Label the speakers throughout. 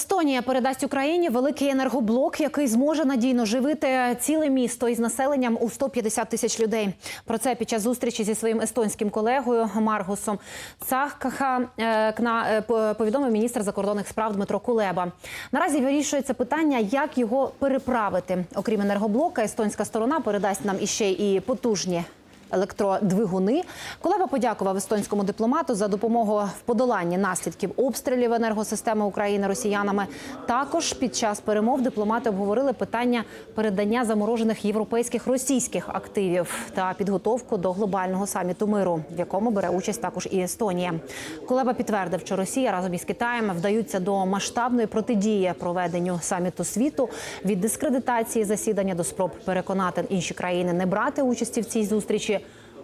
Speaker 1: Естонія передасть Україні великий енергоблок, який зможе надійно живити ціле місто із населенням у 150 тисяч людей. Про це під час зустрічі зі своїм естонським колегою Маргусом Цахкаха е, е, по- повідомив міністр закордонних справ Дмитро Кулеба. Наразі вирішується питання, як його переправити. Окрім енергоблока, естонська сторона передасть нам іще і потужні електродвигуни. Кулеба подякував естонському дипломату за допомогу в подоланні наслідків обстрілів енергосистеми України росіянами. Також під час перемов дипломати обговорили питання передання заморожених європейських російських активів та підготовку до глобального саміту миру, в якому бере участь також і Естонія. Кулеба підтвердив, що Росія разом із Китаєм вдаються до масштабної протидії проведенню саміту світу від дискредитації засідання до спроб переконати інші країни не брати участі в цій зустрічі.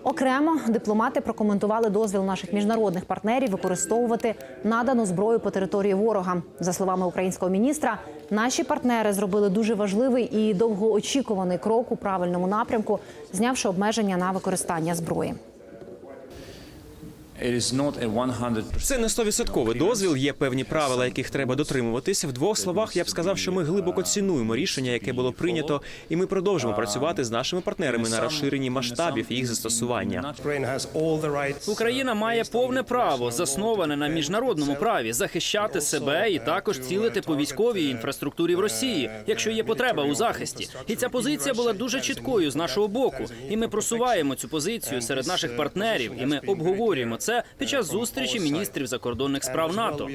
Speaker 1: Окремо дипломати прокоментували дозвіл наших міжнародних партнерів використовувати надану зброю по території ворога. За словами українського міністра, наші партнери зробили дуже важливий і довгоочікуваний крок у правильному напрямку, знявши обмеження на використання зброї.
Speaker 2: Це не стовідсотковий дозвіл. Є певні правила, яких треба дотримуватись. В двох словах я б сказав, що ми глибоко цінуємо рішення, яке було прийнято, і ми продовжимо працювати з нашими партнерами на розширенні масштабів їх застосування.
Speaker 3: Ukraine has all the rights.
Speaker 4: Україна має повне право, засноване на міжнародному праві, захищати себе і також цілити по військовій інфраструктурі в Росії, якщо є потреба у захисті. І ця позиція була дуже чіткою з нашого боку. І ми просуваємо цю позицію серед наших партнерів, і ми обговорюємо це під час зустрічі міністрів закордонних справ НАТО.